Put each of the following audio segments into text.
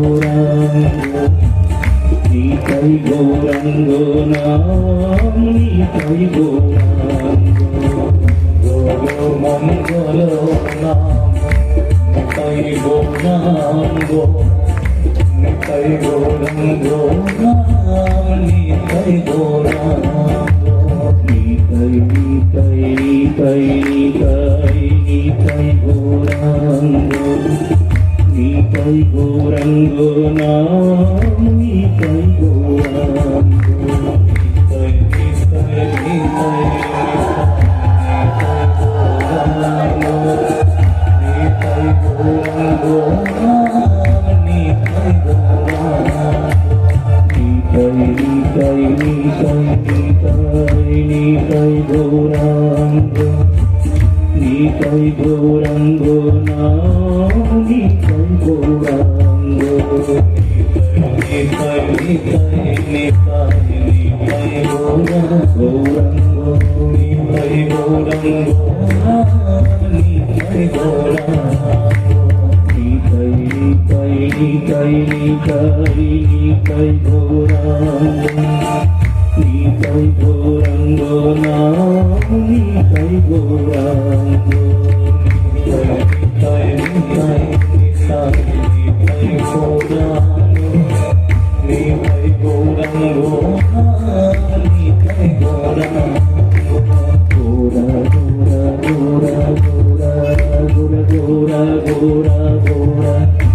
amor no. Bora, bora,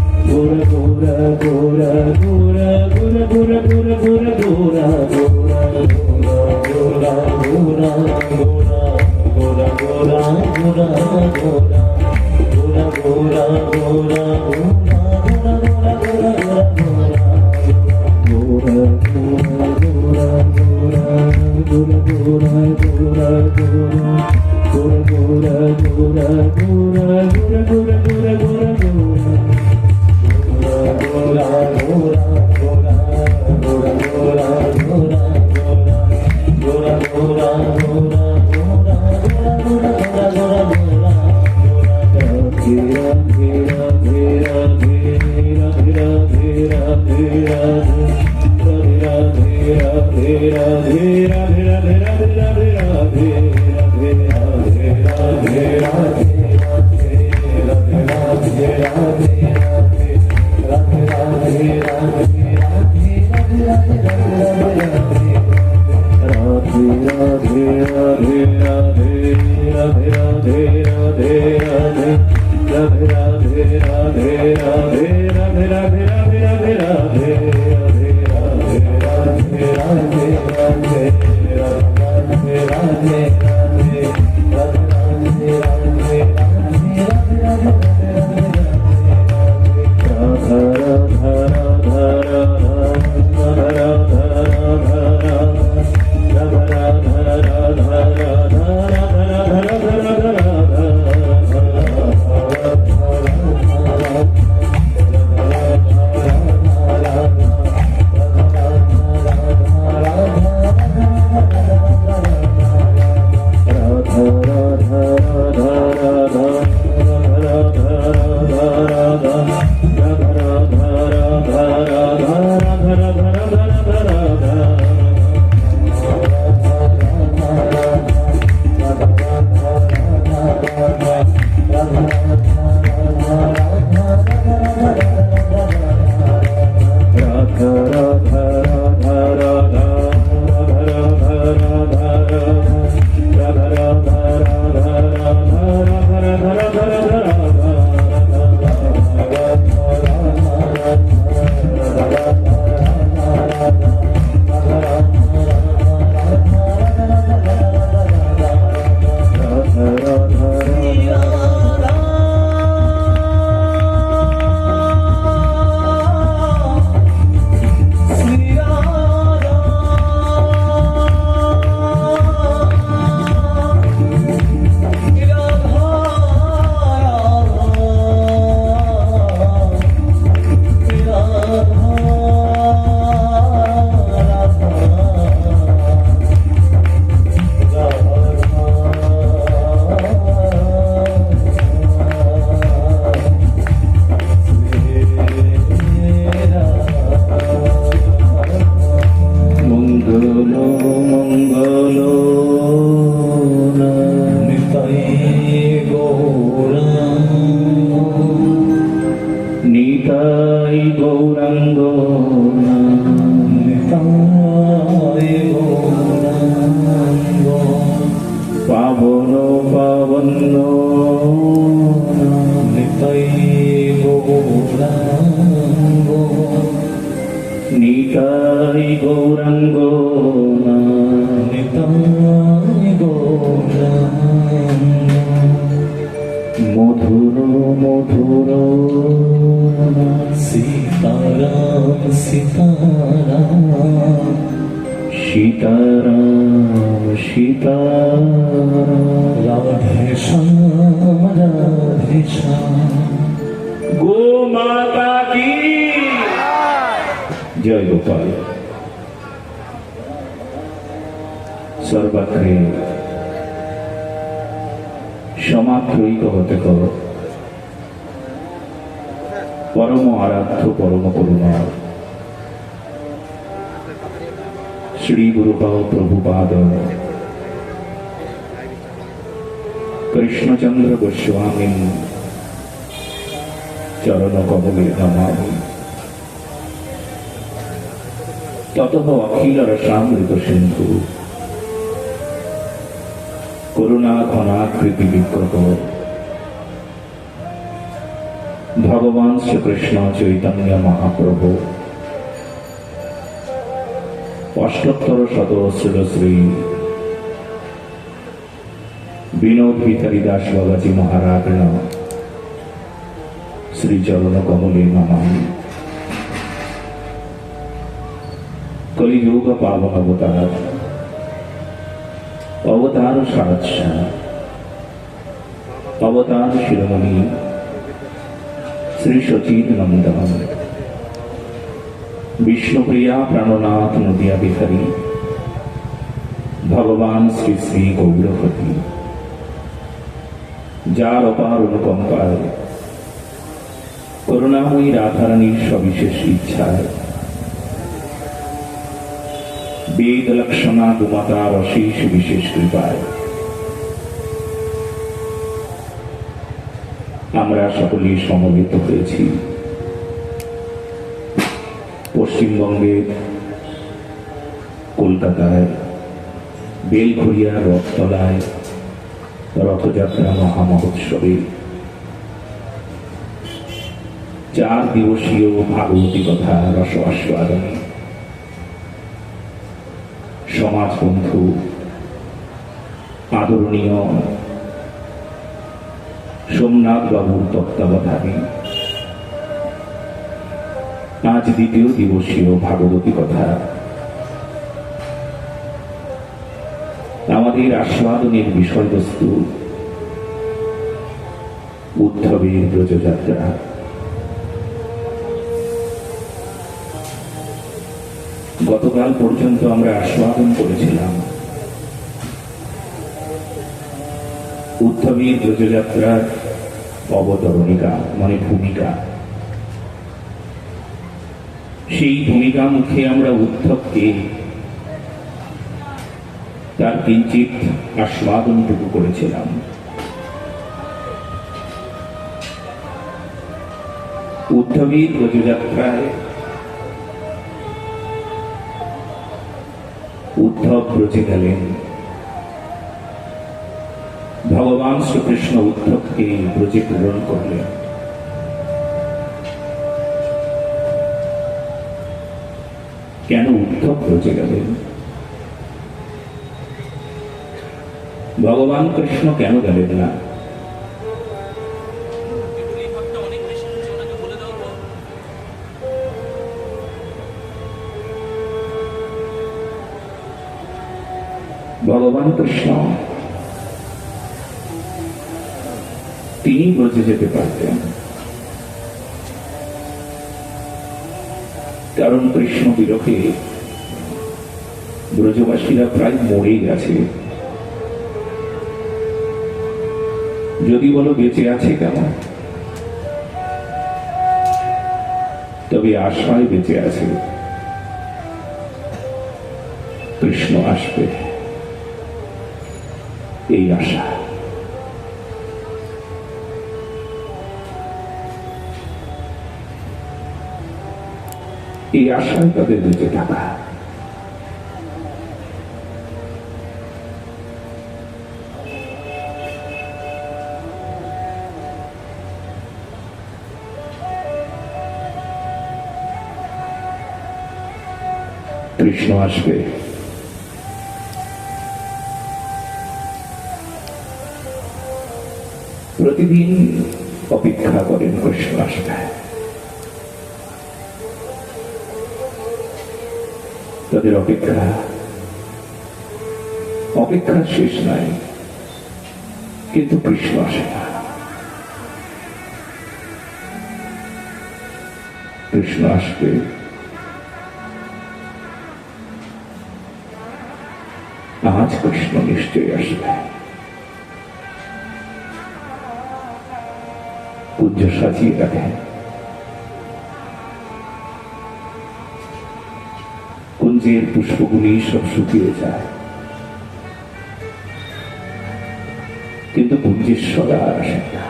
Thank you. Nitai Gauranga Nitai Gauranga মধুর মধুর সীতারাম সীতারাম। সীতারাম সীতারাম। শ্রী গুরুপাল প্রভুপাদ কৃষ্ণচন্দ্র গোস্বামী চরণ কমলে নমামি তত অখিল রসামৃত সিন্ধু করুণা ঘনাকৃতি বিগ্রহ ভগবান শ্রীকৃষ্ণ চৈতন্য মহাপ্রভু অষ্টোত্তর শতশ্রীল শ্রী বিনোদ ভিতারি দাস বাবাজি মহারাজ শ্রীচরণ কমলে নমামি কলিযুগ পাবন অবতার অবতার সারাৎসা অবতার শিরোমণি, শ্রী সচিত নন্দন। বিষ্ণুপ্রিয়া প্রাণনাথ নদিয়া বিহারী ভগবান শ্রী শ্রী গৌরপতি। যার অপার অনুকম্পায় করুণাময়ী রাধারানীর সবিশেষ ইচ্ছায়। বেদ, লক্ষণা গুমাতার অশেষ বিশেষ কৃপায়। আমরা সকলেই সমবেত হয়েছি। পশ্চিমবঙ্গের কলকাতায় বেলঘরিয়া রথতলায় রথযাত্রা মহামহোৎসবে চার দিবসীয় ভাগবতী কথা রস আস্বাদনে সমাজ বন্ধু, আদরণীয় সোমনাথ বাবুর তত্ত্বাবধানে আজ দ্বিতীয় দিবসীয় ভাগবতী কথা। আমাদের আস্বাদনের বিষয়বস্তু, উদ্ধবের ব্রজযাত্রা। গতকাল পর্যন্ত আমরা আস্বাদন করেছিলাম। উদ্ধবীর ব্রজযাত্রার অবতরণিকা মানে ভূমিকা। সেই ভূমিকা মুখে আমরা উদ্ধবকে তার কিঞ্চিত আস্বাদনটুকু করেছিলাম। উদ্ধবীর ব্রজযাত্রায় উদ্ধব ব্রজে গেলেন। ভগবান শ্রীকৃষ্ণ উদ্ধবকে ব্রজে পূরণ করলেন। কেন উদ্ধব ব্রজে গেলেন ভগবান কৃষ্ণ কেন গেলেন না। ভগবান কৃষ্ণ, তিনি ব্রজে যেতে পারতেন কারণ কৃষ্ণ বিরহে ব্রজবাসীরা প্রায় মরে গেছে। যদি বলো বেঁচে আছে কেন তবে আশায় বেঁচে আছে। কৃষ্ণ আসবে। এই আশা এই আশায় তাদের বেঁচে থাকা কৃষ্ণ আসবে। প্রতিদিন অপেক্ষা করেন কৃষ্ণ আসবে। তাদের অপেক্ষা। অপেক্ষা শেষ নাই, কিন্তু কৃষ্ণ আসে না। কৃষ্ণ আসবে। আজ কৃষ্ণ নিশ্চয়ই আসবে। পূজ্য সাজিয়ে রাখেন। কুঞ্জের পুষ্পগুলি সব শুকিয়ে যায়। কিন্তু কুঞ্জেশ্বর আর আসে না।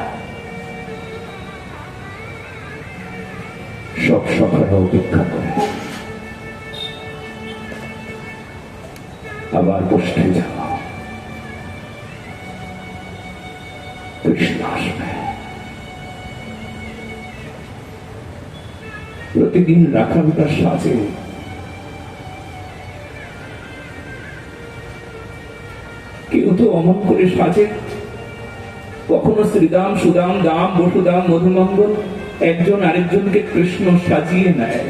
সব সকালে অপেক্ষা করে। আবার বসতে যাব কৃষ্ণ আসবে। প্রতিদিন রাখালটা সাজে অমন করে সাজে। কখনো শ্রীদাম, সুদাম, দাম, বসুদাম মধুমঙ্গল একজন আরেকজনকে কৃষ্ণ সাজিয়ে নেয়।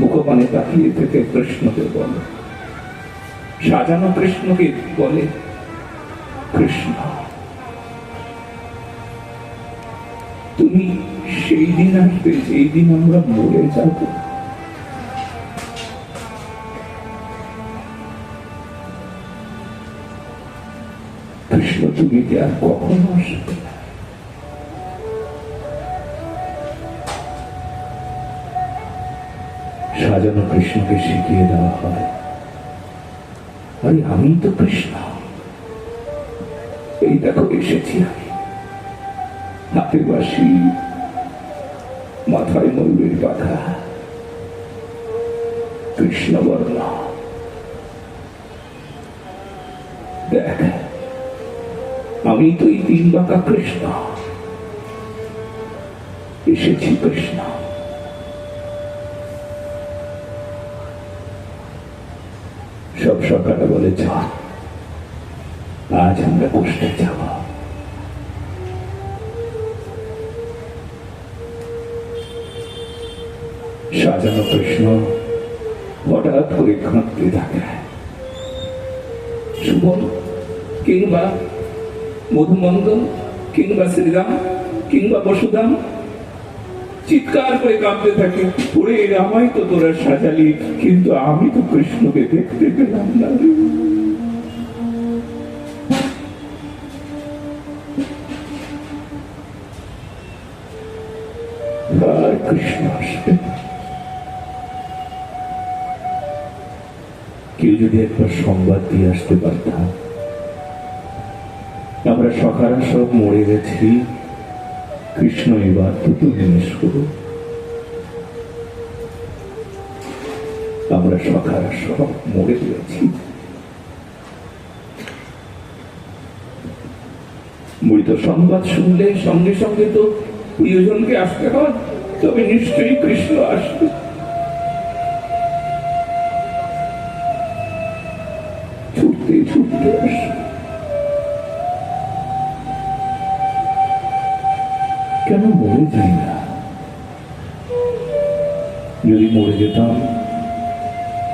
মুখপানে তাকিয়ে থেকে কৃষ্ণকে বলে, সাজানো কৃষ্ণকে বলে, কৃষ্ণ, তুমি সেই দিন আসবে, যেই দিন আমরা মরে যাব। কি আর কখনো আসবে? সাজানো কৃষ্ণকে শিখিয়ে দেওয়া হয়। আরে, আমি তো কৃষ্ণ। এই দেখো, এসেছি আমি। হাতে বাসি মাথায় ময়ূরের পাখা কৃষ্ণ বর্ণ আমি তো এই তিন বাঁকা কৃষ্ণ। এসেছি কৃষ্ণ। সব সকালে বলে চল আজ আমরা বসতে যাব। সাজানো কৃষ্ণ, হঠাৎ করে কাঁদতে থাকে। সুবল কিংবা মধুমঙ্গল কিংবা শ্রীরাম কিংবা বসুধাম, চিৎকার করে কাঁদতে থাকে, ওরে, আমায় তো তোরা সাজালি, কিন্তু আমি তো কৃষ্ণকে দেখতে পেলাম না কৃষ্ণ আসবে। কেউ যদি একবার সংবাদ দিয়ে আসতে পারতাম আমরা সকারা সব মরে গেছি। কৃষ্ণ এবার দুটো জিনিস করো আমরা সকারা সব মরে গেছি। মৃত সংবাদ শুনলে সঙ্গে সঙ্গে তো প্রিয়জনকে আসতে হয়। তবে নিশ্চয়ই কৃষ্ণ আসবে। যদি মরে যেতাম,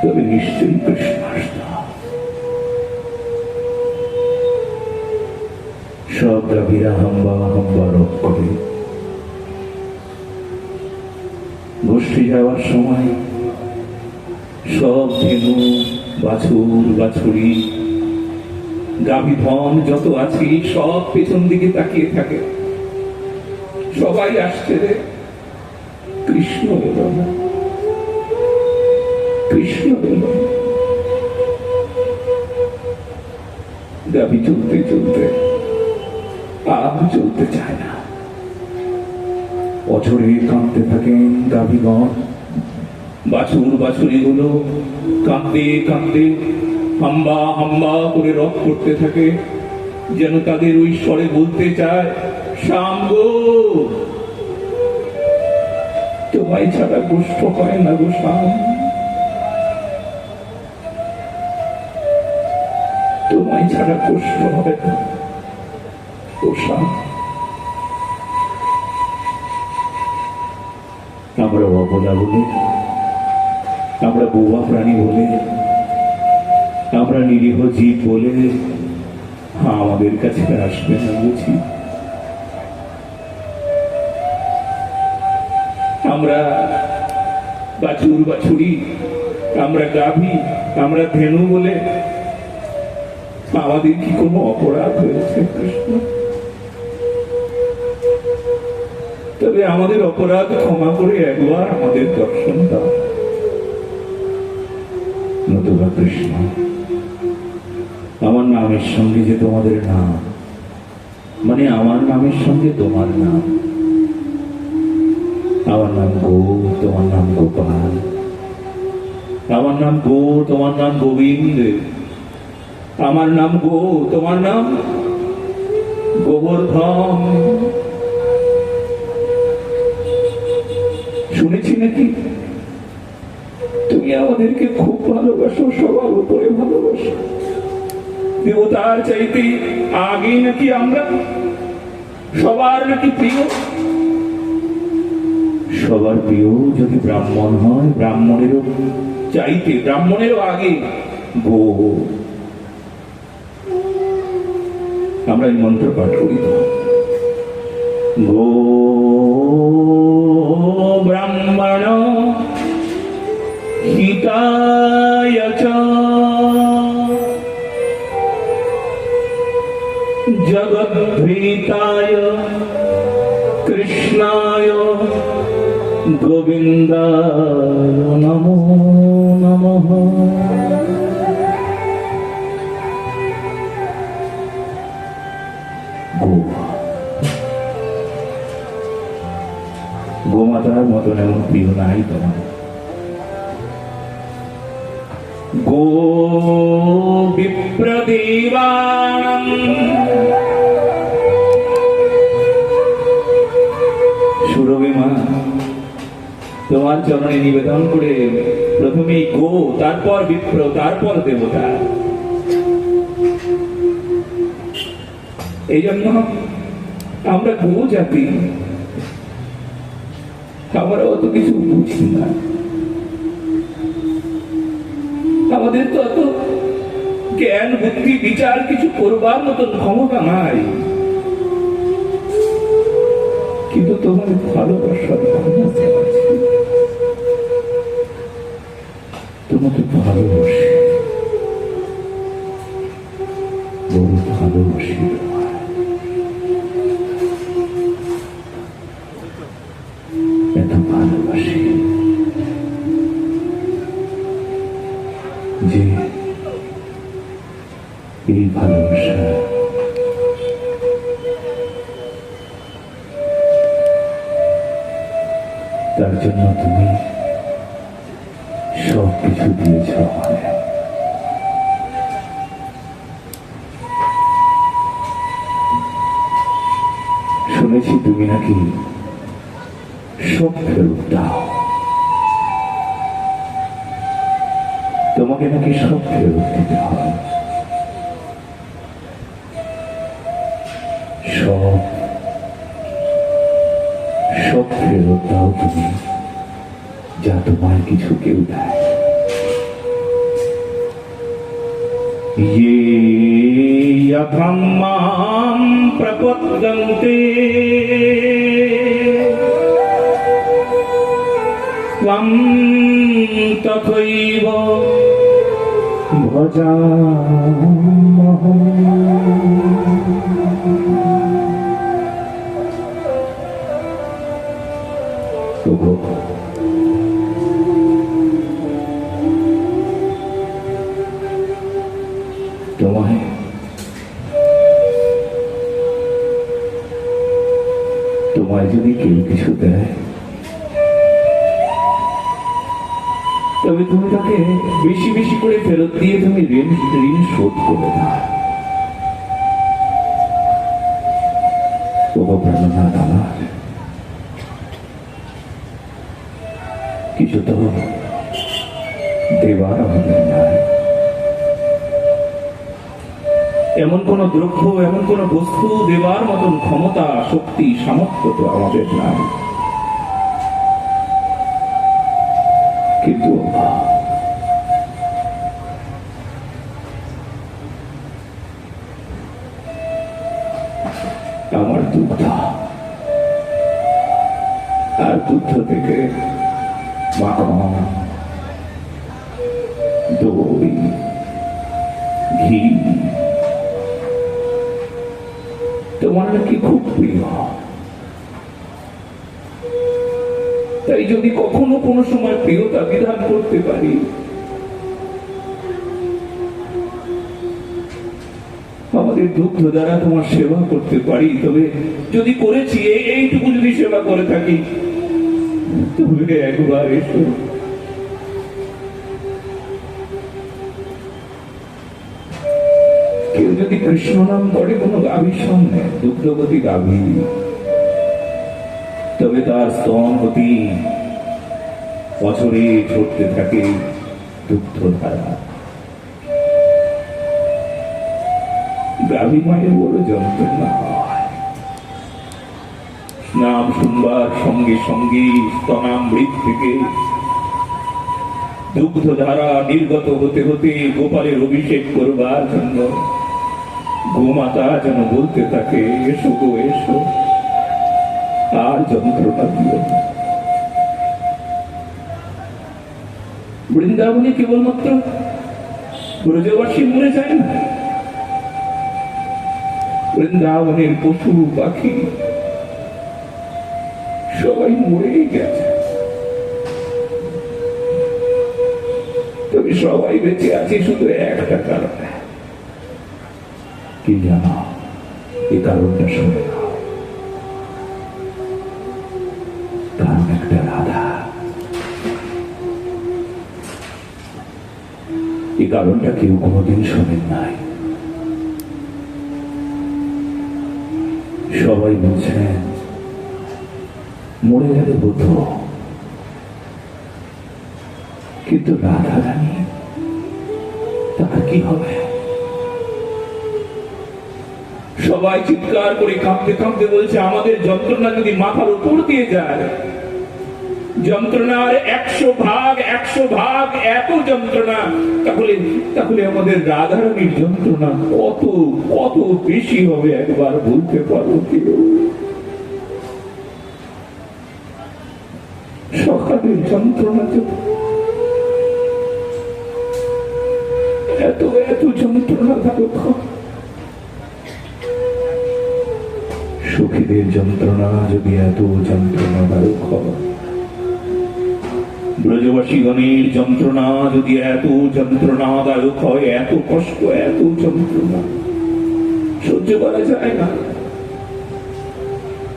তবে নিশ্চয়ই কৃষ্ণ আসতাম সব দাবিরা হাম্বা হাম্বা রোগ করে। গোষ্ঠী যাওয়ার সময় সব ধেনু, বাছুর, বাছুরি গাভী ধন যত আছে, সব পেছন দিকে তাকিয়ে থাকে। সবাই আসছে রে। কৃষ্ণ এলো না কৃষ্ণ এলো না। গাভী চলতে চলতে, আর চলতে চায় না। অঝরে কাঁদতে থাকেন গাভীগণ বাছুর বাছুরি গুলো কাঁদতে কাঁদতে হাম্বা হাম্বা করে রক করতে থাকে, যেন তাদের ওই স্বরে বলতে চায়, শ্যাম গো! তোমায় ছাড়া গোষ্ঠ হয় না গো তোমায় ছাড়া কষ্ট হয় না। আমরা অবলা বলে, আমরা বোবা প্রাণী বলে, আমরা নিরীহ জীব বলে আমাদের কাছে আসবে না বুঝি। আমরা বাছুর বাছুরি আমরা গাভী আমরা ধেনু বলে আমাদের কি কোনো অপরাধ হয়েছে তবে আমাদের অপরাধ ক্ষমা করে একবার আমাদের দর্শন দাও। নতুবা কৃষ্ণ, আমার নামের সঙ্গে যে তোমাদের নাম মানে আমার নামের সঙ্গে তোমার নাম আমার নাম গো তোমার নাম গোপাল আমার নাম গো তোমার নাম গোবিন্দ আমার নাম গো তোমার নাম গোবর্ধন শুনেছি নাকি? তুমি আমাদেরকে খুব ভালোবাসো সবার উপরে ভালোবাসো। দেবতার চাইতে আগে নাকি আমরা? সবার নাকি প্রিয়? সবার প্রিয় যদি ব্রাহ্মণ হয়, ব্রাহ্মণেরও চাইতে, ব্রাহ্মণেরও আগে গো আমরা এই মন্ত্র পাঠ করি গো ব্রাহ্মণ, হিতায় জগদ্ভীতায়, কৃষ্ণায় গোবিন্দায় নমো নমঃ। গোমাতার মতন এমন প্রিয় নাই তোমার। গো বিপ্রদেবানম তোমার চরণে নিবেদন করে প্রথমেই গো, তারপর বিপ্র, তারপর দেবতা। এই জন্য আমরা গো জাতি আমরা অত কিছু বুঝি না আমাদের তো অত জ্ঞান, বুদ্ধি, বিচার কিছু করবার মতন ক্ষমতা নাই। কিন্তু তোমার ভালোবাসার আছে। তোমাকে ভালোবাসি। বড় ভালোবাসি। তুমি নাকি সব ফেরত দাও। তোমাকে নাকি সব ফেরত দিতে হয় সব সব ফেরত দাও তুমি, যা তোমার কিছু কেউ দেয়। यथं मां प्रपद्यन्ते त्वं तथैव भजा যদি কেউ কিছু দেয়, তবে তুমি তাকে বেশি বেশি করে ফেরত দিয়ে তুমি ঋণ ঋণ শোধ করে ওগো প্রাণনাথ আমার দেবার এমন কোন দ্রব্য, এমন কোন বস্তু দেবার মতন ক্ষমতা শক্তি সামর্থ্য তো আমাদের নাই। কিন্তু আমার দুগ্ধ আর দুগ্ধ থেকে মাখন দই ঘি তোমার নাকি খুব প্রিয় তাই যদি কখনো কোনো সময় প্রিয়তা বিধান করতে পারি, আমাদের দুগ্ধ দ্বারা তোমার সেবা করতে পারি, তবে যদি করেছি এইটুকু যদি সেবা করে থাকি তবে একবার এসো। কেউ যদি কৃষ্ণ নাম করে কোনো গাভীর সামনে দুগ্ধবতী গাভী, তবে তার স্তনবতী বছরে ছড়তে থাকে দুগ্ধ ধারা। গাভী মায়ের বড় যন্ত্রণা নাম শুনবার সঙ্গে সঙ্গে স্তনামৃত থেকে দুগ্ধ ধারা নির্গত হতে হতে গোপালের অভিষেক করবার জন্য গোমাতা যেন বলতে থাকে, এসো গো, এসো। আর যন্ত্রণা দিও বৃন্দাবনে কেবলমাত্র ব্রজবাসী মরে যায় না। বৃন্দাবনের পশু পাখি সবাই মরেই গেছে। তবে সবাই বেঁচে আছে শুধু একটা কারণে। কি জানো এই কারণটা শুনে নাও। কারণ একটা রাধা। কারণটা কেউ কোনোদিন শোনেন নাই। সবাই বলছেন, মরে গেলে বুদ্ধ কিন্তু রাধা রানী তার কি হবে? সবাই চিৎকার করে কাঁপতে কাঁপতে বলছে, আমাদের যন্ত্রণা যদি মাথার উপর দিয়ে যায়, যন্ত্রণার একশো ভাগ একশো ভাগ এত যন্ত্রণা, তাহলে তাহলে আমাদের রাধারানীর যন্ত্রণা কত কত বেশি হবে একবার বলতে পারো কেউ? যন্ত্রণা তো এত এত যন্ত্রণা সুখীদের যন্ত্রণা যদি এত যন্ত্রণাদায়ক হয় ব্রজবাসীগণের যন্ত্রণা যদি এত যন্ত্রণাদায়ক হয়, এত কষ্ট, এত যন্ত্রণা। সহ্য করা যায় না।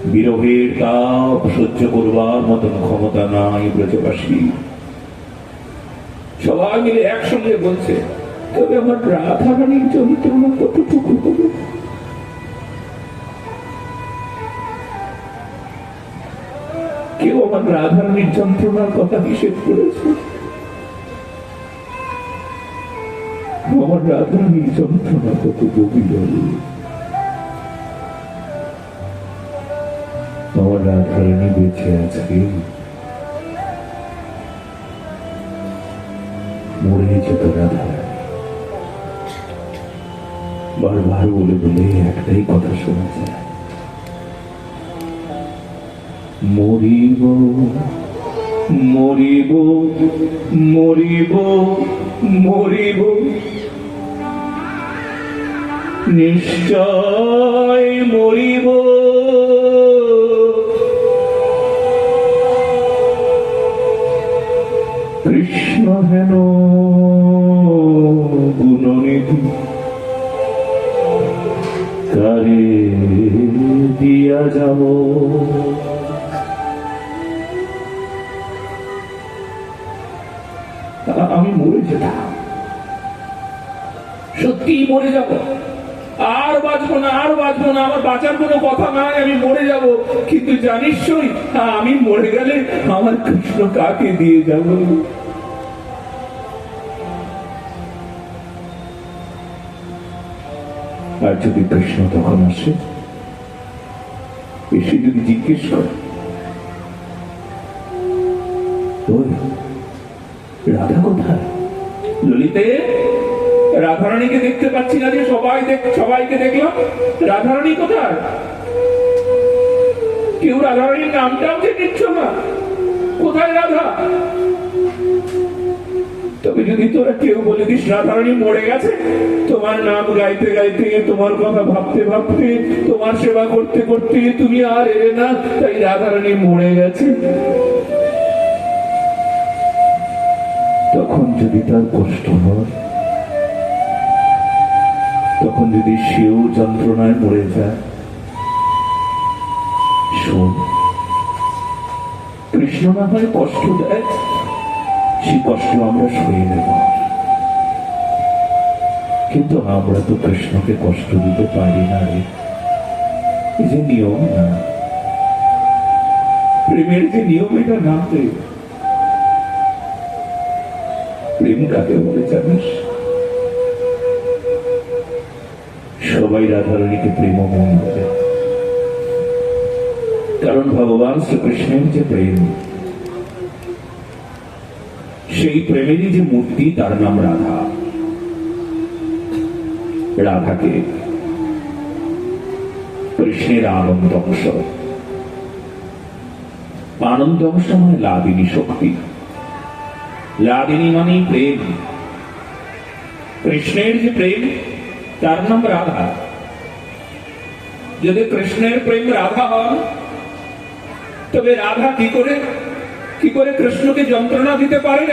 বিরহের তাপ সহ্য করবার মতন ক্ষমতা নাই ব্রজবাসী। সবাই মিলে একসঙ্গে বলছে, তবে আমার রাধারানীর যন্ত্রণা কতটুকু হবে? কেউ আমার রাধারানীর যন্ত্রণার কথা নিষেধ করেছে। আমার রাধারানীর যন্ত্রণা কত গভীর। আমার বেঁচে আছে মরে যেত বারবার বলে বলে একটাই কথা শোনা যায়। মরিব মরিব মরিব মরিব। নিশ্চয় মরিব। কৃষ্ণ হেন গুণনিধি কারে দিয়া যাব? মরে যেতাম সত্যি মরে যাব। আর বাঁচবো না, আর বাঁচবো না, আমার বাঁচার কোনো কথা নাই, আমি মরে যাব। কিন্তু জানিস আমি মরে গেলে আমার কৃষ্ণ কাকে দিয়ে যাব? আর যদি কৃষ্ণ তখন আসে এসে যদি জিজ্ঞেস করে রাধা কোথায়? ললিতে রাধারানীকে দেখতে পাচ্ছি না যে সবাই দেখ সবাইকে দেখলাম। রাধারানী কোথায়? কেউ রাধারানীর নামটাও যে নিচ্ছ না। কোথায় রাধা? তবে যদি তোরা কেউ বলে দিস রাধারানী মরে গেছে, তোমার নাম গাইতে গাইতে, তোমার কথা ভাবতে ভাবতে, তোমার সেবা করতে করতে তুমি আর এলে না, তাই রাধারানী মরে গেছে। তখন যদি তার কষ্ট হয়, তখন যদি সেও যন্ত্রণায় মরে যায়, শোন, কৃষ্ণ না হয় কষ্ট দেয়, সে কষ্ট আমরা সয়ে নেব। কিন্তু আমরা তো কৃষ্ণকে কষ্ট দিতে পারি না রে। এই যে নিয়ম না, প্রেমের যে নিয়ম, এটা না প্রেম কাকে বলে জানিস। সবাই রাধারণীকে প্রেমময় বলে। কারণ ভগবান শ্রীকৃষ্ণের যে প্রেম, সেই প্রেমেরই যে মূর্তি, তার নাম রাধা। রাধাকে কৃষ্ণের আনন্দ অংশ। আনন্দ অংশ মানে লাভিনী শক্তি। লাদিনী মানে প্রেম কৃষ্ণের যে প্রেম তার নাম রাধা যদি কৃষ্ণের প্রেম রাধা হন তবে রাধা কি করে কি করে কৃষ্ণকে যন্ত্রণা দিতে পারে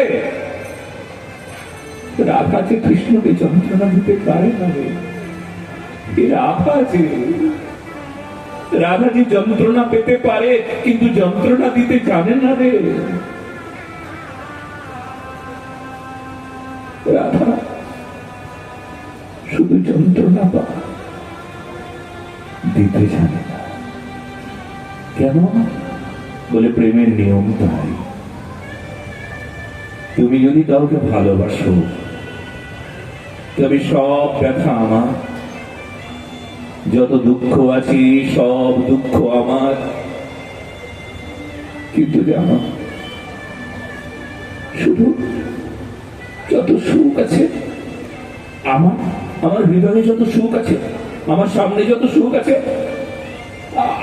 রাধা যে কৃষ্ণকে যন্ত্রণা দিতে পারে না রাধা যে রাধা যে যন্ত্রণা পেতে পারে কিন্তু যন্ত্রণা দিতে জানে না রে রাধা, শুধু যন্ত্রণা পা দিতে জানে না। কেন? বলে প্রেমের নিয়ম তাই। তুমি যদি কাউকে ভালোবাসো, তবে সব ব্যথা আমার। যত দুঃখ আছে, সব দুঃখ আমার। কিন্তু জানো, শুধু যত সুখ আছে, আমার আমার হৃদয়ে যত সুখ আছে, আমার সামনে যত সুখ আছে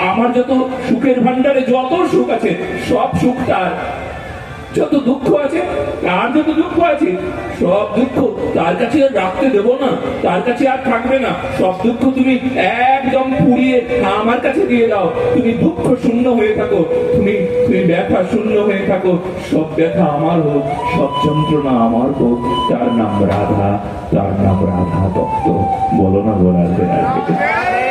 আমার যত সুখের ভান্ডারে যত সুখ আছে, সব সুখ তার। যত দুঃখ আছে, তার যত দুঃখ আছে, সব দুঃখ তার কাছে আর রাখতে দেবো না। তার কাছে আর থাকবে না। সব দুঃখ তুমি একদম পুড়িয়ে আমার কাছে দিয়ে দাও। তুমি দুঃখ শূন্য হয়ে থাকো। তুমি তুমি ব্যথা শূন্য হয়ে থাকো। সব ব্যথা আমার হোক, সব যন্ত্রণা আমার হোক। তার নাম রাধা, তার নাম রাধা দত্ত। বলো না বলার